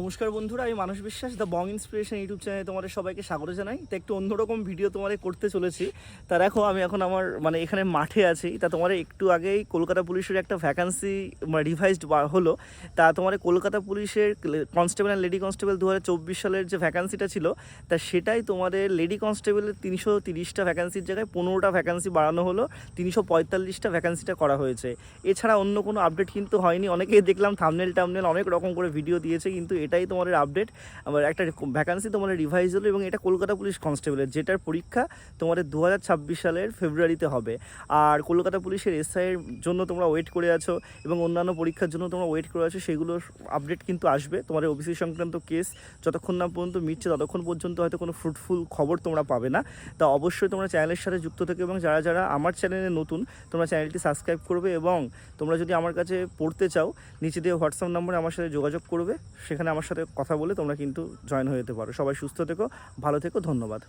নমস্কার বন্ধুরা, আমি মানুষ বিশ্বাস দ্য বং ইন্সপিরেশন ইউটিউব চ্যানেলে তোমাদের সবাইকে স্বাগত জানাই। তো একটু অন্যরকম ভিডিও তোমাদের করতে চলেছি। তা দেখো, আমি এখন আমার মানে এখানে মাঠে আছি। তা তোমার একটু আগেই কলকাতা পুলিশের একটা ভ্যাকান্সি রিভাইজড হলো। তা তোমার কলকাতা পুলিশের কনস্টেবল অ্যান্ড লেডি কনস্টেবল দু হাজার চব্বিশ সালের যে ভ্যাকান্সিটা ছিল, তা সেটাই তোমাদের লেডি কনস্টেবলের তিনশো তিরিশটা ভ্যাকান্সির জায়গায় পনেরোটা ভ্যাকান্সি বাড়ানো হলো। তিনশো পঁয়তাল্লিশটা ভ্যাকান্সিটা করা হয়েছে। এছাড়া অন্য কোনো আপডেট কিন্তু হয়নি। অনেকেই দেখলাম থামনেল টামনেল অনেক রকম করে ভিডিও দিয়েছে, কিন্তু এটাই তোমাদের আপডেট আমার একটা ভ্যাকান্সি তোমাদের রিভাইজ হলো এবং এটা কলকাতা পুলিশ কনস্টেবলের যেটার পরীক্ষা তোমাদের দু হাজার ছাব্বিশ সালের ফেব্রুয়ারিতে হবে। আর কলকাতা পুলিশের এসআইয়ের জন্য তোমরা ওয়েট করে আছো এবং অন্যান্য পরীক্ষার জন্য তোমরা ওয়েট করে আছো সেগুলোর আপডেট কিন্তু আসবে। তোমাদের ওবিসি সংক্রান্ত কেস যতক্ষণ না পর্যন্ত মিটছে ততক্ষণ পর্যন্ত হয়তো কোনো ফ্রুটফুল খবর তোমরা পাবে না। তা অবশ্যই তোমরা চ্যানেলের সাথে যুক্ত থেকে এবং যারা যারা আমার চ্যানেলে নতুন, তোমরা চ্যানেলটি সাবস্ক্রাইব করবে এবং তোমরা যদি আমার কাছে পড়তে চাও, নিচে দিয়ে হোয়াটসঅ্যাপ নম্বরে আমার সাথে যোগাযোগ করবে। সেখানে আমার সাথে কথা বলে তোমরা কিন্তু জয়েন হয়ে যেতে পারো। সবাই সুস্থ থেকো, ভালো থেকো, ধন্যবাদ।